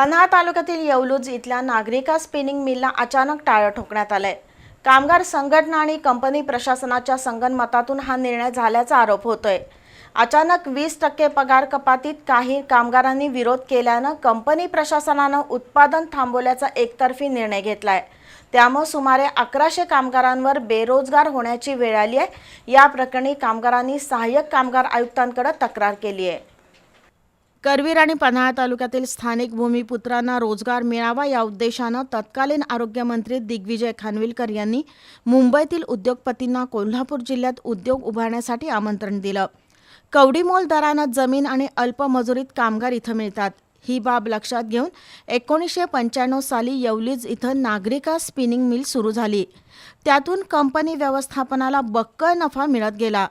पन्हाळ तालुक्यातील येवलूज इथल्या नागरिका स्पिनिंग मिलला अचानक टाळं ठोकण्यात आलंय. कामगार संघटना आणि कंपनी प्रशासनाच्या संगनमतातून हा निर्णय झाल्याचा आरोप होतोय. अचानक वीस टक्के पगार कपातीत काही कामगारांनी विरोध केल्यानं कंपनी प्रशासनानं उत्पादन थांबवल्याचा एकतर्फी निर्णय घेतलाय. त्यामुळे सुमारे अकराशे कामगारांवर बेरोजगार होण्याची वेळ आली आहे. या प्रकरणी कामगारांनी सहाय्यक कामगार आयुक्तांकडे तक्रार केली आहे. करवीर आणि पन्हाळा तालुक्यातील स्थानिक भूमिपुत्रांना रोजगार मिळावा या उद्देशानं तत्कालीन आरोग्यमंत्री दिग्विजय खानविलकर यांनी मुंबईतील उद्योगपतींना कोल्हापूर जिल्ह्यात उद्योग उभारण्यासाठी आमंत्रण दिलं. कवडीमोल दरानं जमीन आणि अल्पमजुरीत कामगार इथं मिळतात. ही बाब लक्षात घेऊन एकोणीसशे पंच्याण्णव साली येवलीज इथं नागरिका स्पिनिंग मिल सुरू झाली. त्यातून कंपनी व्यवस्थापनाला बक्कळ नफा मिळत गेला.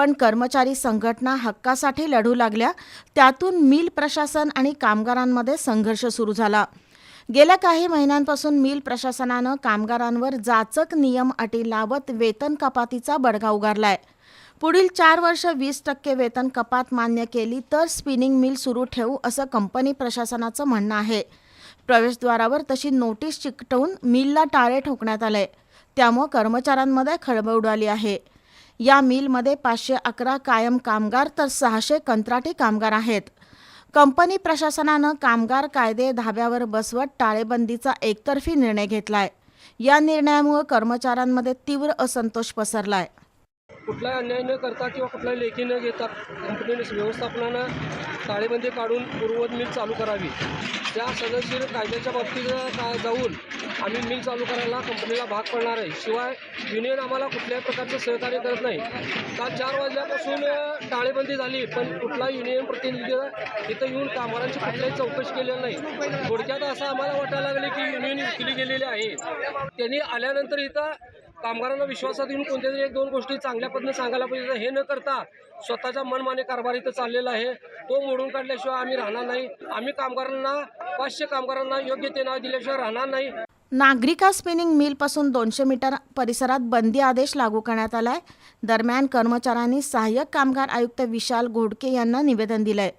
पण कर्मचारी संघटना हक्कासाठी लढू लागल्या. त्यातून मिल प्रशासन आणि कामगारांमध्ये संघर्ष सुरू झाला. गेल्या काही महिन्यांपासून मिल प्रशासनानं कामगारांवर जाचक नियम अटी लावत वेतन कपातीचा बडगा उगारलाय. पुढील चार वर्ष वीस टक्के वेतन कपात मान्य केली तर स्पिनिंग मिल सुरू ठेवू असं कंपनी प्रशासनाचं म्हणणं आहे. प्रवेशद्वारावर तशी नोटीस चिकटवून मिलला टाळे ठोकण्यात आलंय. त्यामुळं कर्मचाऱ्यांमध्ये खळबळ उडाली आहे. या मिलमध्ये पाचशे अकरा कायम कामगार तर सहाशे कंत्राटी कामगार आहेत. कंपनी प्रशासनानं कामगार कायदे धाब्यावर बसवत टाळेबंदीचा एकतर्फी निर्णय घेतलाय. या निर्णयामुळे कर्मचाऱ्यांमध्ये तीव्र असंतोष पसरलाय. कुठलाही अन्याय न करता किंवा कुठलाही लेखी न घेता कंपनीने व्यवस्थापनानं ताळेबंदी काढून पूर्ववत मिल चालू करावी. त्या सदस्य कायद्याच्या बाबतीत का जाऊन आम्ही मिल चालू करायला कंपनीला भाग पडणार आहे. शिवाय युनियन आम्हाला कुठल्याही प्रकारचं सहकार्य करत नाही. काल चार वाजल्यापासून टाळेबंदी झाली पण कुठला युनियन प्रतिनिधी इथं येऊन कामगारांची कुठल्याही चौकशी केलेली नाही. थोडक्यात असं आम्हाला वाटायला लागले की युनियन विकली गेलेली आहे. त्यांनी आल्यानंतर इथं कामगारांना विश्वासात घेऊन कोणत्या तरी एक दोन गोष्टी चांगल्या पद्धतीने सांगायला पाहिजे हे न करता स्वतःचा मनमाने कारभार इथं चाललेला आहे. तो मोडून काढल्याशिवाय आम्ही राहणार नाही. आम्ही कामगारांना पाचशे कामगारांना योग्य ते नाव दिल्याशिवाय राहणार नाही. नागरिका स्पिनिंग मिलपासून दोनशे मीटर परिसरात बंदी आदेश लागू करण्यात आलाय. दरम्यान कर्मचाऱ्यांनी सहाय्यक कामगार आयुक्त विशाल घोडके यांना निवेदन दिलं आहे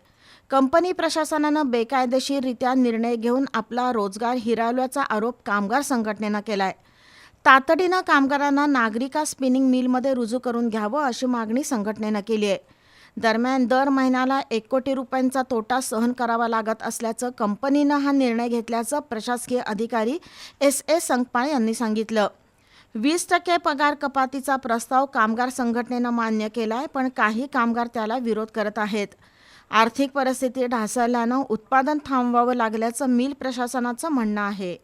कंपनी प्रशासनानं बेकायदेशीररित्या निर्णय घेऊन आपला रोजगार हिरावल्याचा आरोप कामगार संघटनेनं केला आहे तातडीनं कामगारांना नागरिका स्पिनिंग मिलमध्ये रुजू करून घ्यावं अशी मागणी संघटनेनं केली आहे. दरम्यान दर महिन्याला एक कोटी रुपयांचा तोटा सहन करावा लागत असल्याचं कंपनीनं हा निर्णय घेतल्याचं प्रशासकीय अधिकारी एस ए संकपाळ यांनी सांगितलं. वीस टक्के पगार कपातीचा प्रस्ताव कामगार संघटनेनं मान्य केला आहे पण काही कामगार त्याला विरोध करत आहेत. आर्थिक परिस्थिती ढासळल्यानं उत्पादन थांबवावं लागल्याचं मिल प्रशासनाचं म्हणणं आहे.